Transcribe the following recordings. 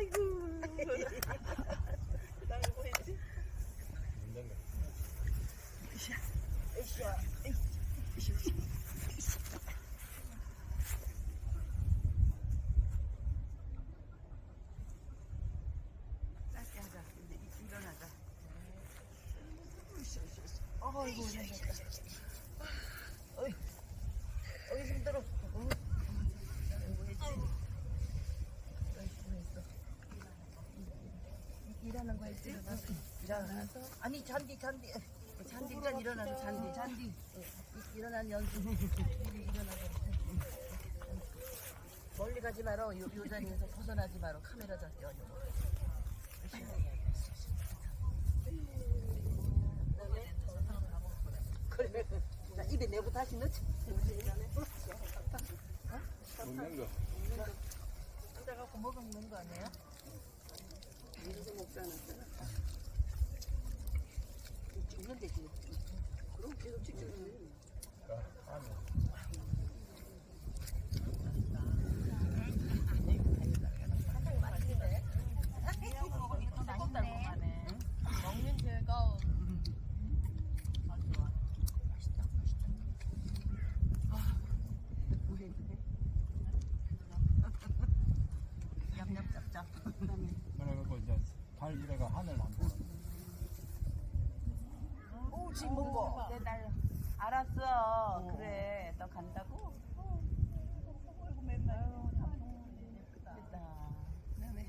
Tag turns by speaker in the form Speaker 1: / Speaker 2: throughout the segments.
Speaker 1: 아이고. 나 이거 했지? 으쌰, 으쌰, 으쌰, 으쌰. 짧게 하자. 이제 이- 일어나자. 으쌰, 으쌰, 으쌰. 아이고, 힘들다. 어이, 어이, 힘들어. 어. 아이고, 했지? 열심히 했어. 일하는 거 했지? 일어나서. 아니 잔디 잔디. 잔디 일단 일어나서 잔디 잔디. 이- 일어난 연습. 일- 일어나서 멀리 가지 마라 요, 요 자리에서 벗어나지 마라 카메라 잡기 어려워. 그래. 자 입에 내고 다시 넣지.
Speaker 2: 먹는 거.
Speaker 1: 앉아갖고 먹으면 거 아니에요? 이러고 먹잖아 찍는 데지 그럼 계속 찍지
Speaker 3: 먹는 즐거움.
Speaker 1: 냠냠 짭짭
Speaker 2: 그래갖고 이제 발 이래가 하늘 안 보는.
Speaker 1: 오 지금 먹어
Speaker 3: 내날 알았어. 그래, 너 간다고? 맨날 예쁘다.
Speaker 1: 그다음에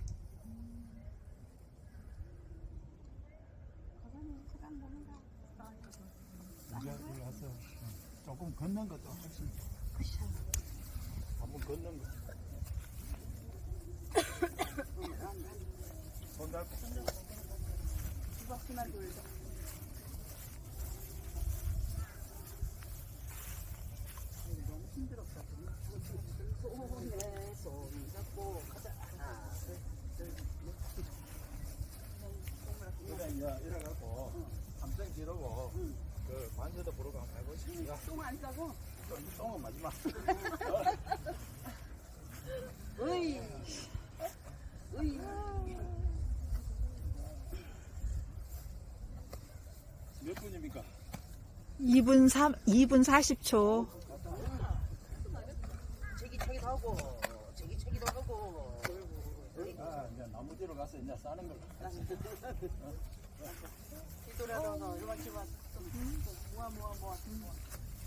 Speaker 2: 이제 올라서 조금 걷는 것도 훨씬. 한번 걷는 거. 손 잡고.
Speaker 1: 두 바퀴만 돌자 너무 힘들었다 손에 손 잡고 가자 하나 둘 셋 넷
Speaker 2: 그래 이제 이래갖고 함정 지르고 그 관세도 보러 가면 해보시니까
Speaker 1: 똥안 싸고
Speaker 2: 똥은 마지막.
Speaker 1: 으이 으이
Speaker 2: 몇 분입니까?
Speaker 4: 2분 3, 2분 40초.
Speaker 1: 저기 저기도 하고 저기 저기도 하고
Speaker 2: 아 이제 나무 뒤로 가서 이제 싸는 걸로.
Speaker 1: 뒤돌아서 이만큼만 모아 모아 모아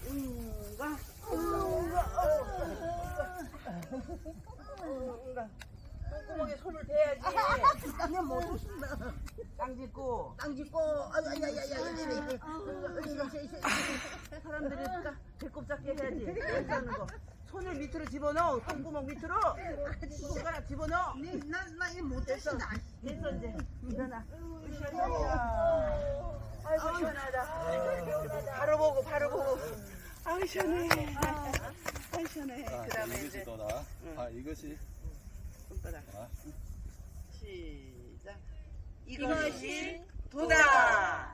Speaker 1: 응가 응가 똥구멍에 손을 대야지 나는 못 땅 짚고. 땅 짚고. 아야야야야 사람들이 까- 배꼽 잡게 해야지. 괜찮은 거. 손을 밑으로 집어넣어. 똥구멍 밑으로. 손가락 집어넣어. 나나 이거 못했어 됐어 이제. 일어나. 으쌰으쌰 아이고 시원하다. 바로 보고 바로 보고. 아우 시원해. 아우 시원해.
Speaker 2: 자,
Speaker 1: 그 다음에
Speaker 2: 이것이 또다. 아 이것이.
Speaker 1: 손바닥
Speaker 2: 아.
Speaker 1: 시작 이것이 도다